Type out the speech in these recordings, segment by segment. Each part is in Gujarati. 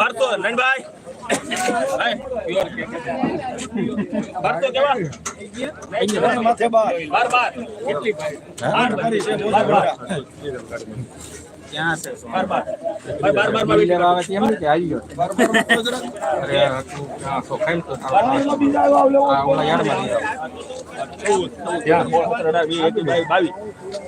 ಬರ್ತು ನನ್ ಬಾಯ್ ಬರ್ತು કેવા? માથે બાર બાર. બાર કેટલી બાર. બાર ક્યાં છે બાર. બાર બાર બાર બાર બાર આવે એમ કે આવી ગયો બાર બાર. અરે આ તો ખાઈ તો આ ઓલા યાર મારી 14 14 12 22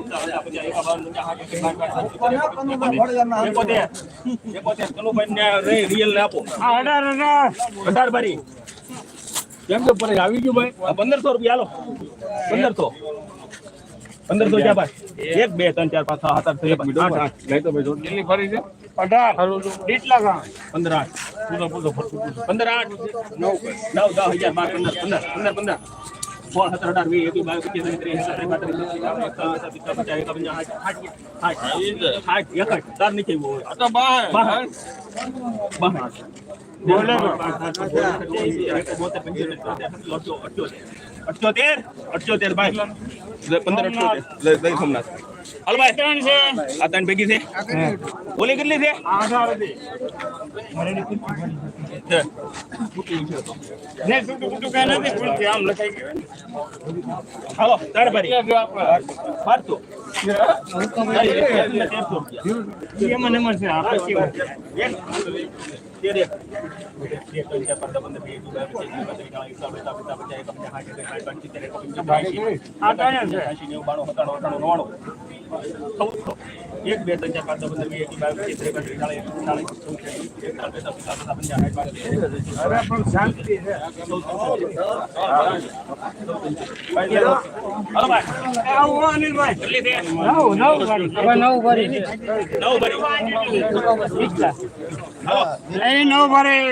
આવી ગયું ભાઈ પંદરસો રૂપિયા હાલો પંદરસો પંદરસો ક્યાં ભાઈ એક બે ત્રણ ચાર પાંચ સાત આઠ નવ, દસ, આઠ આઠ તો. ફરી અઢાર પંદર આઠ પૂરો પૂરો. પંદર આઠ નવ નવ દસ હજાર બાર પંદર પંદર પંદર પંદર सोळा सतरा अठरा वीस एकवीस बावीस तेवीस त्रेवीस सत्तावीस अठ्ठावीस सत्तावीस पंचावन्न साठ साठ एकठ તાર નીચે आता बाय बाय બાય બોલે અઠ્યોતેર અઠ્યોતેર બાય પંદર અઠ્યોતેર લઈ સોમનાથ અલભાઈ ત્રણ છે આ ત્રણ પૈકી છે. બોલી કેટલી છે? હાલો તાર ભાઈ. મારતો. મને મળશે ಕ್ರಿಯಾಕಲಿಕ ಪದಬಂಧಕ್ಕೆ ಹಾಗೆ એક, બે, ત્રણ, ચાર, પાંચ પંદર વીસ એકી બાર પચીસ ત્રેપન ચાલીસ ચાલીસ ચૌદ નવ ભરી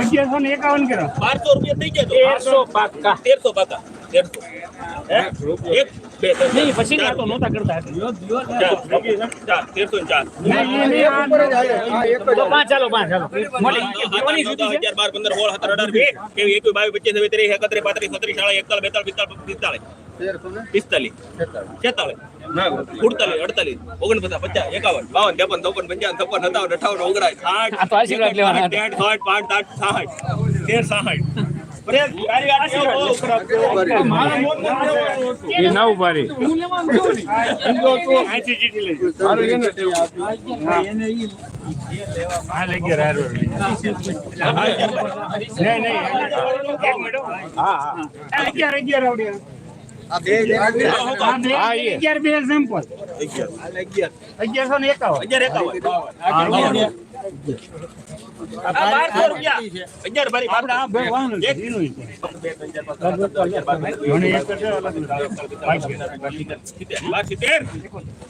અગિયારસો ને એકાવન કરો બારસો રૂપિયા થઈ ગયા તેરસો પાકા તેરસો પાકા તેરસો. એક બે નહીં પછી તો નહોતા કરતા ચાર તેરસો ચાર. પાંચ ચાલો પાંચ બાર પંદર સોળ સત્તર અઢાર વીસ. કેવી એકવીસ બાવીસ પચીસ ત્રીસ એકત્રીસ પાંત્રીસ છત્રીસ સાડા એકતાલીસ બેતાલીસ પિસ્તાલીસ પિસ્તાલીસ ઓગણપચાસ પચાસ એકાવન. બાવન ત્રેપન ચોપન પંચાવન અઠાવન અગિયાર અગિયાર આવડ્યા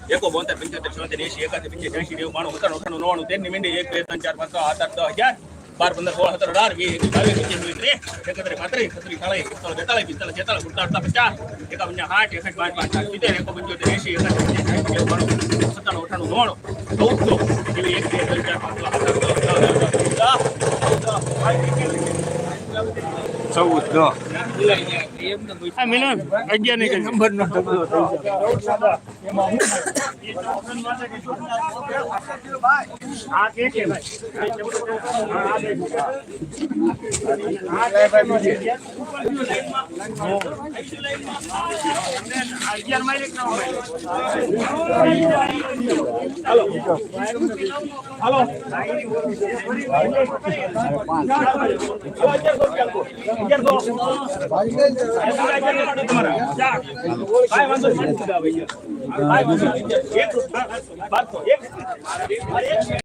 એકો બોતેર પંચોતેર ચોતેર એસી એકાદ પંચોતેર એસી નેવું માણું ઉતાર ઉતારનું નવાણું તેરની મીંડી એક બે ત્રણ ચાર પાંચ સાત આઠ દસ હજાર બાર પંદર સોળ સત્તર અઢાર વીસ બાવીસ પચીસ વીસ ત્રીસ એકત્રીસ પાંત્રીસ છત્રીસ સાડત્રીસ એકતાલીસ બેતાલીસ પિસ્તાલીસ છેતાલીસ સુડતાલીસ પચાસ એકાવન સાઠ એકસઠ પાંચ પાંચ સાત સિત્તેર એકો પંચોતેર એસી એકાસી પંચાસી એસી નેવું બાણું સત્તાણું અઠાણું નવ્વાણું ચૌદસો એવી એક ચૌદ હા મિલન અગિયારની નંબર નો કે છે એક